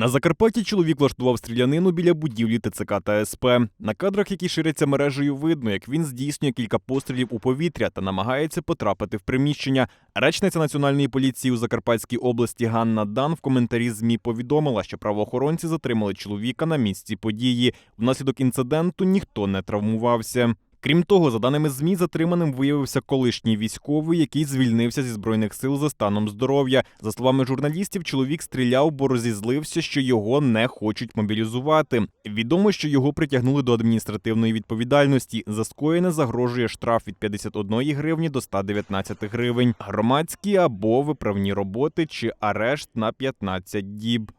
На Закарпатті чоловік влаштував стрілянину біля будівлі ТЦК та СП. На кадрах, які ширяться мережею, видно, як він здійснює кілька пострілів у повітря та намагається потрапити в приміщення. Речниця національної поліції у Закарпатській області Ганна Дан в коментарі ЗМІ повідомила, що правоохоронці затримали чоловіка на місці події. Внаслідок інциденту ніхто не травмувався. Крім того, за даними ЗМІ, затриманим виявився колишній військовий, який звільнився зі збройних сил за станом здоров'я. За словами журналістів, чоловік стріляв, бо розізлився, що його не хочуть мобілізувати. Відомо, що його притягнули до адміністративної відповідальності. За скоєне загрожує штраф від 51 гривні до 119 гривень, громадські або виправні роботи чи арешт на 15 діб.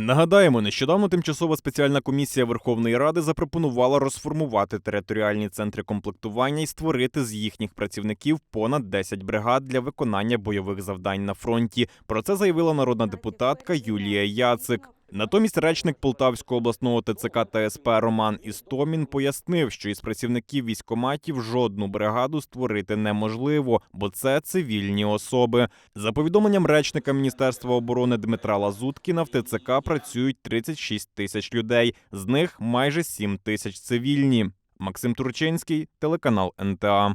Нагадаємо, нещодавно тимчасова спеціальна комісія Верховної Ради запропонувала розформувати територіальні центри комплектування і створити з їхніх працівників понад 10 бригад для виконання бойових завдань на фронті. Про це заявила народна депутатка Юлія Яцик. Натомість речник Полтавського обласного ТЦК та СП Роман Істомін пояснив, що із працівників військоматів жодну бригаду створити неможливо, бо це цивільні особи. За повідомленням речника Міністерства оборони Дмитра Лазуткіна, в ТЦК працюють 36 тисяч людей, з них майже 7 тисяч цивільні. Максим Турчинський, телеканал НТА.